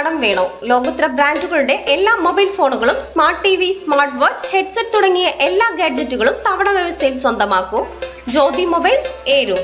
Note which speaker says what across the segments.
Speaker 1: കടം വേണോ? ലോകോത്തര ബ്രാൻഡുകളുടെ എല്ലാ മൊബൈൽ ഫോണുകളും smart T V smart watch headset തുടങ്ങിയ എല്ലാ ഗാഡ്ജറ്റുകളും തവണ വ്യവസ്ഥയിൽ സ്വന്തമാക്കൂ. ജ്യോതി മൊബൈൽസ് ഏരു.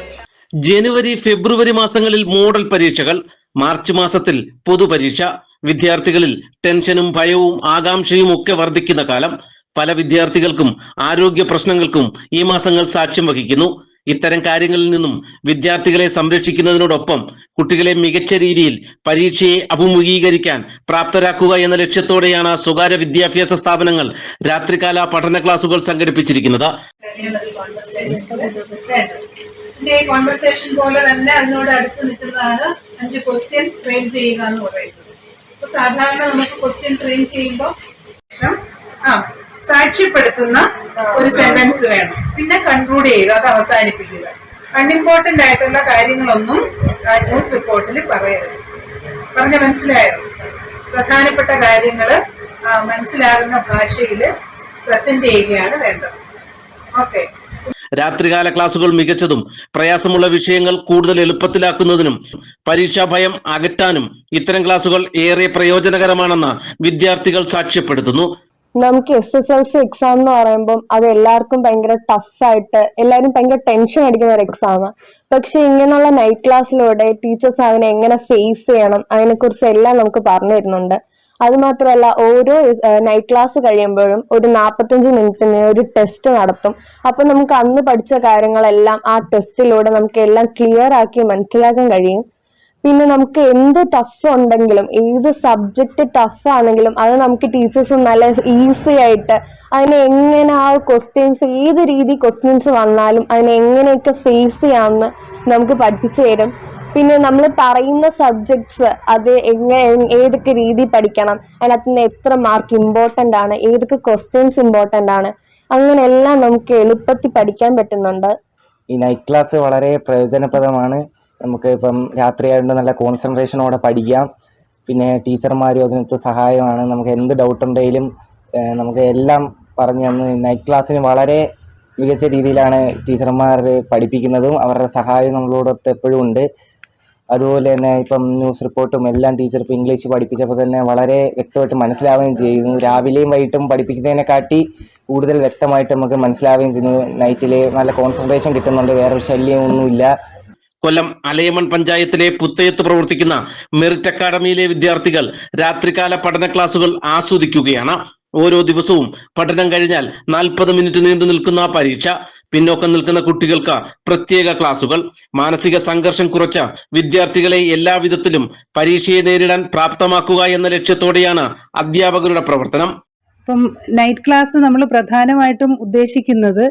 Speaker 2: ജനുവരി ഫെബ്രുവരി മാസങ്ങളിൽ മോഡൽ പരീക്ഷകൾ മാർച്ച് മാസത്തിൽ പൊതുപരീക്ഷ വിദ്യാർത്ഥികളിൽ ടെൻഷനും ഭയവും ആകാംക്ഷയും ഒക്കെ വർദ്ധിക്കുന്ന കാലം പല വിദ്യാർത്ഥികൾക്കും ആരോഗ്യ പ്രശ്നങ്ങൾക്കും ഈ മാസങ്ങൾ സാക്ഷ്യം വഹിക്കുന്നു. ഇത്തരം കാര്യങ്ങളിൽ നിന്നും വിദ്യാർത്ഥികളെ സംരക്ഷിക്കുന്നതിനോടൊപ്പം കുട്ടികളെ മികച്ച രീതിയിൽ പരീക്ഷയെ അഭിമുഖീകരിക്കാൻ പ്രാപ്തരാക്കുക എന്ന ലക്ഷ്യത്തോടെയാണ് സ്വകാര്യ വിദ്യാഭ്യാസ സ്ഥാപനങ്ങൾ രാത്രികാല പഠന ക്ലാസുകൾ സംഘടിപ്പിച്ചിരിക്കുന്നത്.
Speaker 3: കോൺവെർസേഷൻ പോലെ തന്നെ അതിനോട് അടുത്ത് നിൽക്കുന്നതാണ് അഞ്ച് ക്വസ്റ്റ്യൻ ട്രെയിൻ ചെയ്യുക എന്ന് പറയുന്നത്. സാധാരണ നമുക്ക് ക്വസ്റ്റ്യൻ ട്രെയിൻ ചെയ്യുമ്പോൾ ആ സാക്ഷ്യപ്പെടുത്തുന്ന ഒരു സെന്റൻസ് വേണം. പിന്നെ കൺക്ലൂഡ് ചെയ്യുക അത് അവസാനിപ്പിക്കുക. അൺഇമ്പോർട്ടന്റ് ആയിട്ടുള്ള കാര്യങ്ങളൊന്നും ആ ന്യൂസ് റിപ്പോർട്ടിൽ പറയരുത്. പറഞ്ഞ മനസ്സിലായോ? പ്രധാനപ്പെട്ട കാര്യങ്ങൾ മനസ്സിലാകുന്ന ഭാഷയിൽ പ്രസന്റ് ചെയ്യുകയാണ് വേണ്ടത്. ഓക്കെ
Speaker 2: രാത്രികാല ക്ലാസുകൾ മികച്ചതും പ്രയാസമുള്ള വിഷയങ്ങൾ കൂടുതൽ എളുപ്പത്തിലാക്കുന്നതിനും പരീക്ഷാ ഭയം അകറ്റാനും ഇത്തരം ക്ലാസുകൾ ഏറെ പ്രയോജനകരമാണെന്ന് വിദ്യാർത്ഥികൾ സാക്ഷ്യപ്പെടുത്തുന്നു.
Speaker 4: നമുക്ക് S S L C exam എന്ന് പറയുമ്പോൾ അത് എല്ലാവർക്കും ഭയങ്കര ടഫായിട്ട് എല്ലാവരും ഭയങ്കര ടെൻഷൻ അടിക്കുന്ന ഒരു എക്സാം പക്ഷെ ഇങ്ങനെയുള്ള നൈറ്റ് ക്ലാസ്സിലൂടെ ടീച്ചേഴ്സ് അതിനെ എങ്ങനെ ഫേസ് ചെയ്യണം അതിനെക്കുറിച്ച് എല്ലാം നമുക്ക് പറഞ്ഞു തരുന്നുണ്ട്. അത് മാത്രമല്ല ഓരോ നൈറ്റ് ക്ലാസ് കഴിയുമ്പോഴും ഒരു നാൽപ്പത്തഞ്ച് മിനിറ്റിന് ഒരു ടെസ്റ്റ് നടത്തും. അപ്പൊ നമുക്ക് അന്ന് പഠിച്ച കാര്യങ്ങളെല്ലാം ആ ടെസ്റ്റിലൂടെ നമുക്ക് എല്ലാം ക്ലിയർ ആക്കി മനസ്സിലാക്കാൻ കഴിയും. പിന്നെ നമുക്ക് എന്ത് ടഫ് ഉണ്ടെങ്കിലും ഏത് സബ്ജക്റ്റ് ടഫ് ആണെങ്കിലും അത് നമുക്ക് ടീച്ചേഴ്സ് നല്ല ഈസി ആയിട്ട് അതിനെ എങ്ങനെ ആ ക്വസ്റ്റ്യൻസ് ഏത് രീതി ക്വസ്റ്റ്യൻസ് വന്നാലും അതിനെ എങ്ങനെയൊക്കെ ഫേസ് ചെയ്യാമെന്ന് നമുക്ക് പഠിപ്പിച്ചു തരും. പിന്നെ നമ്മൾ പറയുന്ന സബ്ജക്ട്സ് അത് എങ്ങനെ ഏതൊക്കെ രീതി പഠിക്കണം അതിനകത്ത് നിന്ന് എത്ര മാർക്ക് ഇമ്പോർട്ടന്റ് ആണ് ഏതൊക്കെ ക്വസ്റ്റ്യൻസ് ഇമ്പോർട്ടന്റ് ആണ് അങ്ങനെയെല്ലാം നമുക്ക് എളുപ്പത്തിൽ പഠിക്കാൻ പറ്റുന്നുണ്ട്.
Speaker 5: ഈ നൈറ്റ് ക്ലാസ് വളരെ പ്രയോജനപ്രദമാണ്. നമുക്ക് ഇപ്പം രാത്രിയായതുകൊണ്ട് നല്ല കോൺസെൻട്രേഷനോടെ പഠിക്കാം. പിന്നെ ടീച്ചർമാരും അതിനകത്ത് സഹായമാണ്. നമുക്ക് എന്ത് ഡൗട്ട് ഉണ്ടെങ്കിലും നമുക്ക് എല്ലാം പറഞ്ഞു തന്ന് നൈറ്റ് ക്ലാസ്സിന് വളരെ മികച്ച രീതിയിലാണ് ടീച്ചർമാർ പഠിപ്പിക്കുന്നതും അവരുടെ സഹായം നമ്മളോടൊത്ത് എപ്പോഴും ഉണ്ട്. അതുപോലെ തന്നെ ഇപ്പം ന്യൂസ് റിപ്പോർട്ടും എല്ലാം ടീച്ചർ ഇപ്പം ഇംഗ്ലീഷ് പഠിപ്പിച്ചപ്പോൾ തന്നെ വളരെ വ്യക്തമായിട്ട് മനസ്സിലാവുകയും ചെയ്യുന്നു. രാവിലെയും വൈകിട്ടും പഠിപ്പിക്കുന്നതിനെക്കാട്ടി കൂടുതൽ വ്യക്തമായിട്ട് നമുക്ക് മനസ്സിലാവുകയും ചെയ്യുന്നു. നൈറ്റിൽ നല്ല കോൺസെൻട്രേഷൻ കിട്ടുന്നുണ്ട്. വേറൊരു ശല്യമൊന്നുമില്ല
Speaker 2: കൊല്ലം അലയമൺ പഞ്ചായത്തിലെ പുത്തയത്ത് പ്രവർത്തിക്കുന്ന മെറിറ്റ് അക്കാദമിയിലെ വിദ്യാർത്ഥികൾ രാത്രികാല പഠന ക്ലാസുകൾ ആസ്വദിക്കുകയാണ്. ഓരോ ദിവസവും പഠനം കഴിഞ്ഞാൽ നാൽപ്പത് മിനിറ്റ് നീണ്ടു നിൽക്കുന്ന പരീക്ഷ പിന്നോക്കം നിൽക്കുന്ന കുട്ടികൾക്ക് പ്രത്യേക ക്ലാസുകൾ മാനസിക സംഘർഷം കുറച്ച വിദ്യാർത്ഥികളെ എല്ലാവിധത്തിലും പരീക്ഷയെ നേരിടാൻ പ്രാപ്തമാക്കുക എന്ന ലക്ഷ്യത്തോടെയാണ് അധ്യാപകരുടെ പ്രവർത്തനം.
Speaker 6: ഇപ്പം നൈറ്റ് ക്ലാസ് നമ്മൾ പ്രധാനമായിട്ടും ഉദ്ദേശിക്കുന്നത്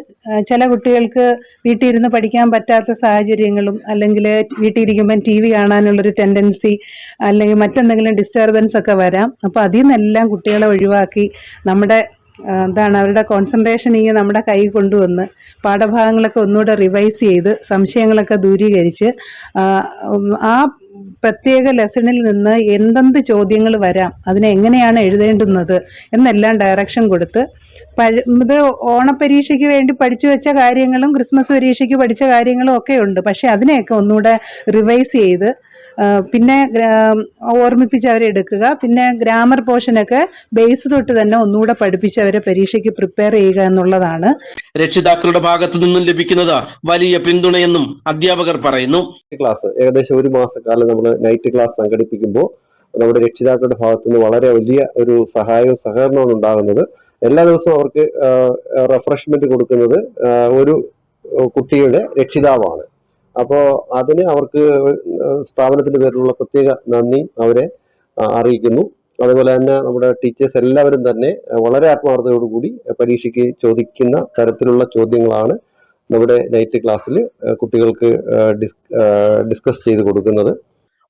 Speaker 6: ചില കുട്ടികൾക്ക് വീട്ടിൽ ഇരുന്ന് പഠിക്കാൻ പറ്റാത്ത സാഹചര്യങ്ങളും അല്ലെങ്കിൽ വീട്ടിൽ ഇരിക്കുമ്പം ടി വി കാണാനുള്ളൊരു ടെൻഡൻസി അല്ലെങ്കിൽ മറ്റെന്തെങ്കിലും ഡിസ്റ്റർബൻസ് ഒക്കെ വരാം. അപ്പോൾ അതിൽ നിന്നെല്ലാം കുട്ടികളെ ഒഴിവാക്കി നമ്മുടെ എന്താണ് അവരുടെ കോൺസെൻട്രേഷൻ ഈ നമ്മുടെ കൈ കൊണ്ടുവന്ന് പാഠഭാഗങ്ങളൊക്കെ ഒന്നുകൂടെ റിവൈസ് ചെയ്ത് സംശയങ്ങളൊക്കെ ദൂരീകരിച്ച് ആ പ്രത്യേക ലെസണിൽ നിന്ന് എന്തെന്ത് ചോദ്യങ്ങൾ വരാം അതിനെ എങ്ങനെയാണ് എഴുതേണ്ടുന്നത് എന്നെല്ലാം ഡയറക്ഷൻ കൊടുത്ത് പഴ ഇത് ഓണപരീക്ഷയ്ക്ക് വേണ്ടി പഠിച്ചു വെച്ച കാര്യങ്ങളും ക്രിസ്മസ് പരീക്ഷയ്ക്ക് പഠിച്ച കാര്യങ്ങളും ഒക്കെ ഉണ്ട്. പക്ഷെ അതിനെയൊക്കെ ഒന്നുകൂടെ റിവൈസ് ചെയ്ത് പിന്നെ ഓർമ്മിപ്പിച്ച് അവരെ എടുക്കുക. പിന്നെ ഗ്രാമർ പോർഷനൊക്കെ ബേസ് തൊട്ട് തന്നെ ഒന്നുകൂടെ പഠിപ്പിച്ച് അവരെ പരീക്ഷയ്ക്ക് പ്രിപ്പയർ ചെയ്യുക എന്നുള്ളതാണ്.
Speaker 2: രക്ഷിതാക്കളുടെ ഭാഗത്തു നിന്നും ലഭിക്കുന്നത് വലിയ പിന്തുണയെന്നും അധ്യാപകർ പറയുന്നു.
Speaker 7: ക്ലാസ് ഏകദേശം ഒരു മാസക്കാലം നമ്മൾ നൈറ്റ് ക്ലാസ് സംഘടിപ്പിക്കുമ്പോൾ നമ്മുടെ രക്ഷിതാക്കളുടെ ഭാഗത്തു നിന്ന് വളരെ വലിയ ഒരു സഹായവും സഹകരണവും ഉണ്ടാകുന്നത്. എല്ലാ ദിവസവും അവർക്ക് റിഫ്രഷ്മെന്റ് കൊടുക്കുന്നത് ഒരു കുട്ടിയുടെ രക്ഷിതാവാണ്. അപ്പോൾ അതിന് അവർക്ക് സ്ഥാപനത്തിന്റെ പേരിലുള്ള പ്രത്യേക നന്ദി അവരെ അറിയിക്കുന്നു. അതുപോലെ തന്നെ നമ്മുടെ ടീച്ചേഴ്സ് എല്ലാവരും തന്നെ വളരെ ആത്മാർത്ഥതയോടുകൂടി പരീക്ഷയ്ക്ക് ചോദിക്കുന്ന തരത്തിലുള്ള ചോദ്യങ്ങളാണ് നമ്മുടെ നൈറ്റ് ക്ലാസ്സിൽ കുട്ടികൾക്ക് ഡിസ്കസ് ചെയ്ത് കൊടുക്കുന്നത്.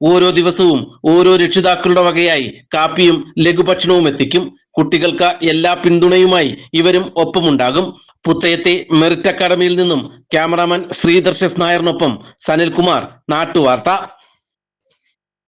Speaker 2: ഓരോ ദിവസവും ഓരോ രക്ഷിതാക്കളുടെ വകയായി കാപ്പിയും ലഘുഭക്ഷണവും എത്തിക്കും. കുട്ടികൾക്ക് എല്ലാ പിന്തുണയുമായി ഇവരും ഒപ്പമുണ്ടാകും. പുത്തയത്തെ മെറിറ്റ് അക്കാദമിയിൽ നിന്നും ക്യാമറാമാൻ ശ്രീദർശസ് നായറിനൊപ്പം സനിൽകുമാർ നാട്ടുവാർത്ത.